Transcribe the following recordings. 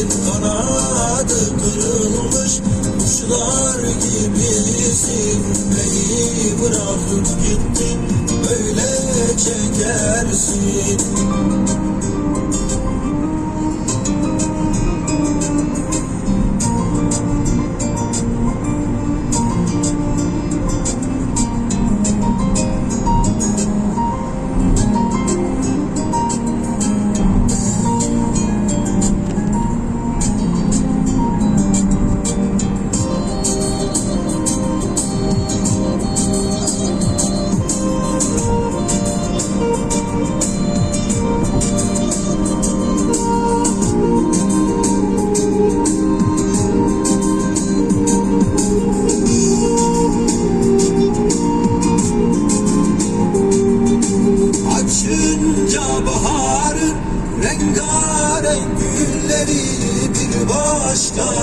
gibisin kanadı kırılmış Kuşlar gibisin. Beni bırakıp gittin Açınca baharın rengarenk gülleri bir başka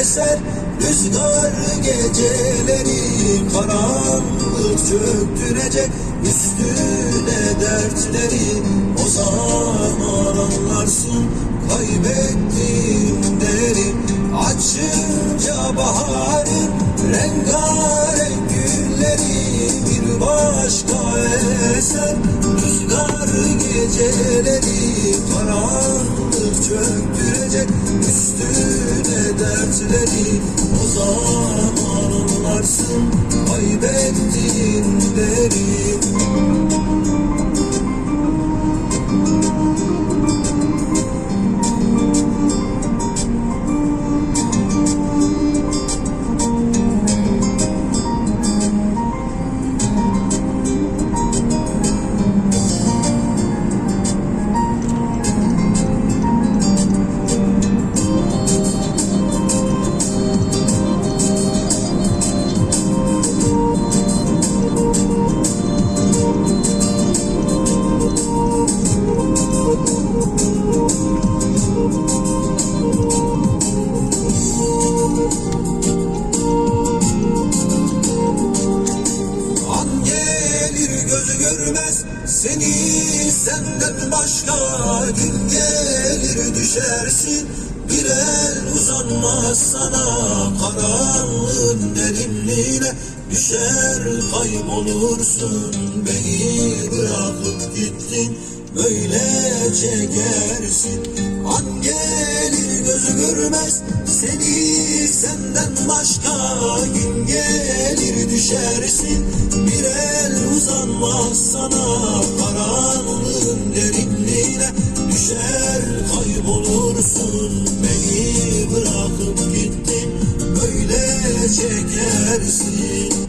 eser. Rüzgar geceleri karanlık çöktürecek Üstüne dertleri o zaman anlarsın. Kaybettim derim Açınca baharın rengarenk gülleri bir başka eser geceleri karanlık çöktürecek Üstüne dertleri o zaman anlarsın kaybettin derim senden başka gün gelir düşersin. Bir el uzanmaz sana karanlığın derinliğine düşer kaybolursun. Beni bırakıp gittin böyle çekersin an gelir gözü görmez seni. Senden başka gün gelir düşersin. Bir el uzanmaz sana karanlığın beni